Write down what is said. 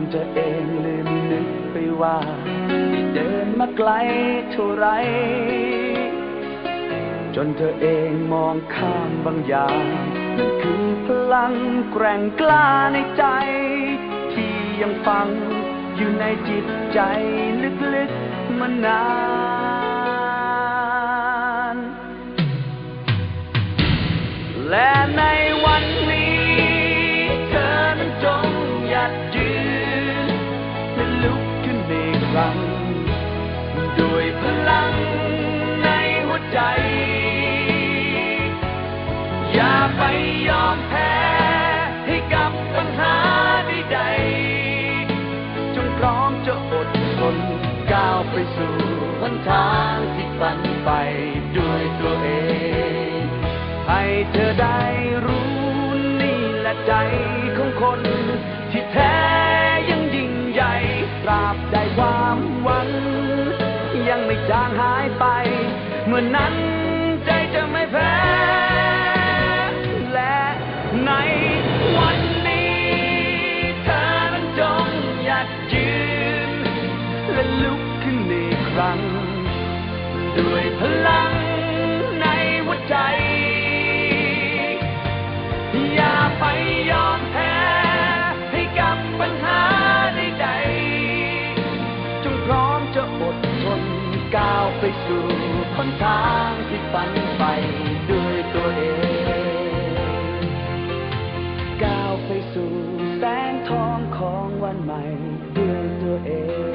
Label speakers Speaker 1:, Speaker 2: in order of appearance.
Speaker 1: นเธอเองลืมนึกไปว่าได้เดินมาไกลเท่าไร จนเธอเองมองข้ามบางอย่างนั่นคือพลังแกร่งกล้าในใจ ที่ยังฝังอยู่ในจิตใจลึกๆมานานและ รั้ง ด้วยพลังในหัวใจ อย่าไปยอมแพ้ให้กับปัญหาใดๆจงพร้อมจะอดทนก้าวไปสู่หนทางที่ฝันไปด้วยตัวเอง ให้เธอได้รู้นี่แหละใจของคนที่แท้ ตราบใดความหวังยังไม่จางหายไป เมื่อนั้นใจจะไม่แพ้และในวันนี้เธอนั้นจงหยัดยืนและลุกขึ้นอีกครั้ง ด้วยพลัง สู่หนทางที่ฝันไปด้วยตัวเอง ก้าวไปสู่แสงทองของวันใหม่ด้วยตัวเอง